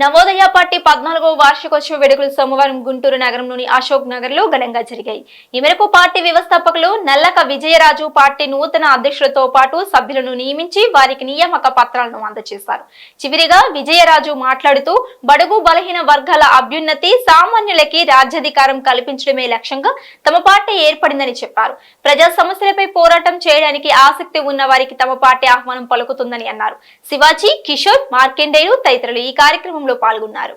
Navodaya party పద్నాలుగో వార్షికోత్సవ వేడుకలు సోమవారం గుంటూరు నగరంలోని అశోక్ నగర్లో ఘనంగా జరిగాయి. ఈ మేరకు పార్టీ వ్యవస్థాపకులు నల్లక విజయరాజు పార్టీ నూతన అధ్యక్షులతో పాటు సభ్యులను నియమించి వారికి నియామక పత్రాలను అందజేశారు. చివరిగా విజయరాజు మాట్లాడుతూ బడుగు బలహీన వర్గాల అభ్యున్నతి సామాన్యులకి రాజ్యాధికారం కల్పించడమే లక్ష్యంగా తమ పార్టీ ఏర్పడిందని చెప్పారు. ప్రజా సమస్యలపై పోరాటం చేయడానికి ఆసక్తి ఉన్న వారికి తమ పార్టీ ఆహ్వానం పలుకుతుందని అన్నారు. శివాజీ కిషోర్ మార్కెండేయులు తదితరులు ఈ కార్యక్రమం కార్యక్రమంలో పాల్గొన్నారు.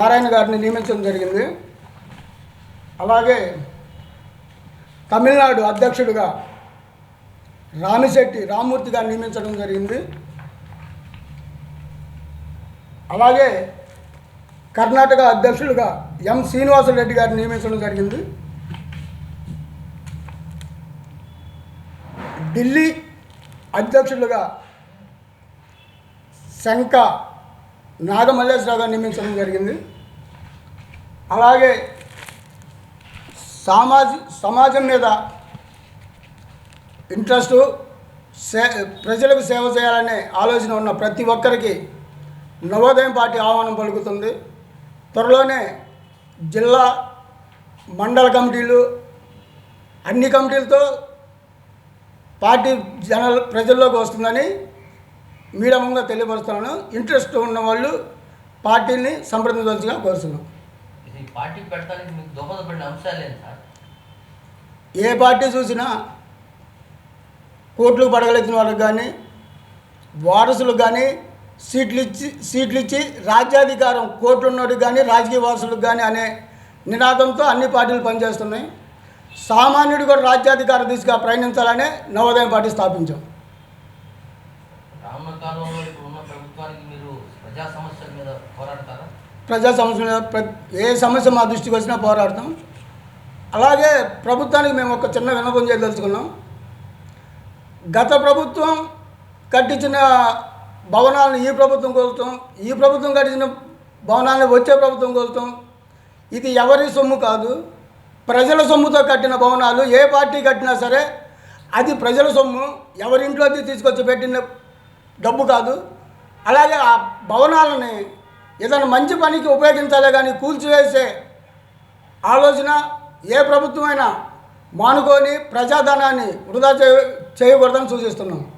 నారాయణ గారిని నియమించడం జరిగింది. అలాగే తమిళనాడు అధ్యక్షుడిగా రామిశెట్టి రామ్మూర్తి గారిని నియమించడం జరిగింది. అలాగే కర్ణాటక అధ్యక్షుడిగా ఎం శ్రీనివాసరెడ్డి గారిని నియమించడం జరిగింది. ఢిల్లీ అధ్యక్షులుగా శంక నాగమల్లేశ్వరరావు గారు నియమించడం జరిగింది. అలాగే సమాజ సమాజం మీద ఇంట్రెస్ట్ సే ప్రజలకు సేవ చేయాలనే ఆలోచన ఉన్న ప్రతి ఒక్కరికి నవోదయం పార్టీ ఆహ్వానం పలుకుతుంది. త్వరలోనే జిల్లా మండల కమిటీలు అన్ని కమిటీలతో పార్టీ జన ప్రజల్లోకి వస్తుందని మీడియంగా తెలియపరుస్తున్నాను ఇంట్రెస్ట్ ఉన్న వాళ్ళు పార్టీని సంప్రదించవలసిగా కోరుతున్నాం. ఏ పార్టీ చూసినా కోట్లు పడగలెత్తిన వాళ్ళకి కానీ వారసులకు కానీ సీట్లు ఇచ్చి సీట్లు ఇచ్చి రాజ్యాధికారం కోట్లు ఉన్నోడికి కానీ రాజకీయ వారసులకు కానీ అనే నినాదంతో అన్ని పార్టీలు పనిచేస్తున్నాయి. సామాన్యుడు కూడా రాజ్యాధికారం తీసుకు ప్రయాణించాలనే నవోదయం పార్టీ స్థాపించాం. ప్రజా సమస్యల మీద ఏ సమస్య మా దృష్టికి వచ్చినా పోరాడతాం. అలాగే ప్రభుత్వానికి మేము ఒక చిన్న విన్నపం చేయదలుచుకున్నాం. గత ప్రభుత్వం కట్టించిన భవనాలను ఈ ప్రభుత్వం కోరుతాం ఈ ప్రభుత్వం కట్టించిన భవనాలను వచ్చే ప్రభుత్వం కోరుతాం ఇది ఎవరి సొమ్ము కాదు. ప్రజల సొమ్ముతో కట్టిన భవనాలు ఏ పార్టీ కట్టినా సరే అది ప్రజల సొమ్ము. ఎవరింట్లోకి తీసుకొచ్చి పెట్టిన డబ్బు కాదు. అలాగే ఆ భవనాలని ఏదైనా మంచి పనికి ఉపయోగించాలే కానీ కూల్చివేసే ఆలోచన ఏ ప్రభుత్వమైనా మానుకొని ప్రజాధనాన్ని వృధా చేయ చేయకూడదని సూచిస్తున్నాం.